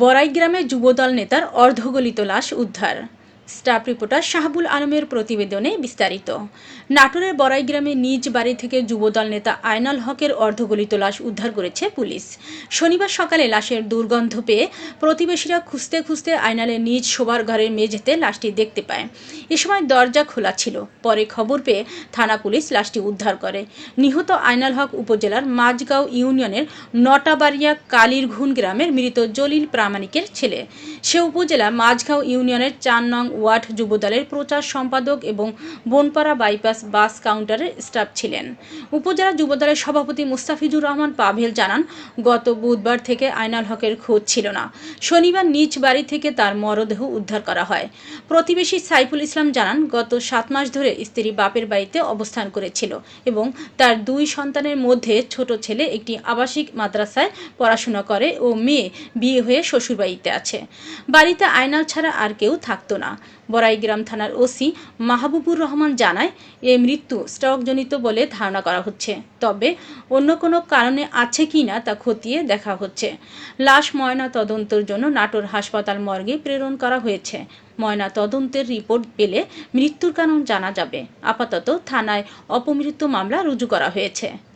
বড়াই গ্রামে যুবদল নেতার অর্ধগলিত লাশ উদ্ধার। স্টাফ রিপোর্টার শাহাবুল আলমের প্রতিবেদনে বিস্তারিত। নাটোরের বড়াই গ্রামে নিজ বাড়ি থেকে যুবদল নেতা আয়নাল হকের অর্ধগলিত লাশ উদ্ধার করেছে পুলিশ। শনিবার সকালে লাশের দুর্গন্ধ পেয়ে প্রতিবেশীরা খুঁজতে খুঁজতে আয়নালের নিজ শোবার ঘরের মেঝেতে লাশটি দেখতে পায়। এ সময় দরজা খোলা ছিল। পরে খবর পেয়ে থানা পুলিশ লাশটি উদ্ধার করে। নিহত আয়নাল হক উপজেলার মাঝগাঁও ইউনিয়নের নটাবাড়িয়া কালিরঘুন গ্রামের মৃত জলিল প্রামাণিকের ছেলে। সে উপজেলা মাঝগাঁও ইউনিয়নের চার নং ওয়ার্ড যুবদলের প্রচার সম্পাদক এবং বনপাড়া বাইপাস বাস কাউন্টারের স্টাফ ছিলেন। উপজেলা যুবদলের সভাপতি মুস্তাফিজুর রহমান পাভেল জানান, গত বুধবার থেকে আয়নাল হকের খোঁজ ছিল না। শনিবার নিজ বাড়ি থেকে তার মরদেহ উদ্ধার করা হয়। প্রতিবেশী সাইফুল ইসলাম জানান, গত সাত মাস ধরে স্ত্রী বাপের বাড়িতে অবস্থান করেছিল এবং তার দুই সন্তানের মধ্যে ছোট ছেলে একটি আবাসিক মাদ্রাসায় পড়াশোনা করে ও মেয়ে বিয়ে হয়ে শ্বশুরবাড়িতে আছে। বাড়িতে আয়নাল ছাড়া আর কেউ থাকতো না। বড়াইগ্রাম থানার ওসি মাহবুবুর রহমান জানায়, এ মৃত্যু স্ট্রোকজনিত বলে ধারণা করা হচ্ছে। তবে অন্য কোনো কারণে আছে কি না তা খতিয়ে দেখা হচ্ছে। লাশ ময়না তদন্তের জন্য নাটোর হাসপাতাল মর্গে প্রেরণ করা হয়েছে। ময়না তদন্তের রিপোর্ট পেলে মৃত্যুর কারণ জানা যাবে। আপাতত থানায় অপমৃত্যু মামলা রুজু করা হয়েছে।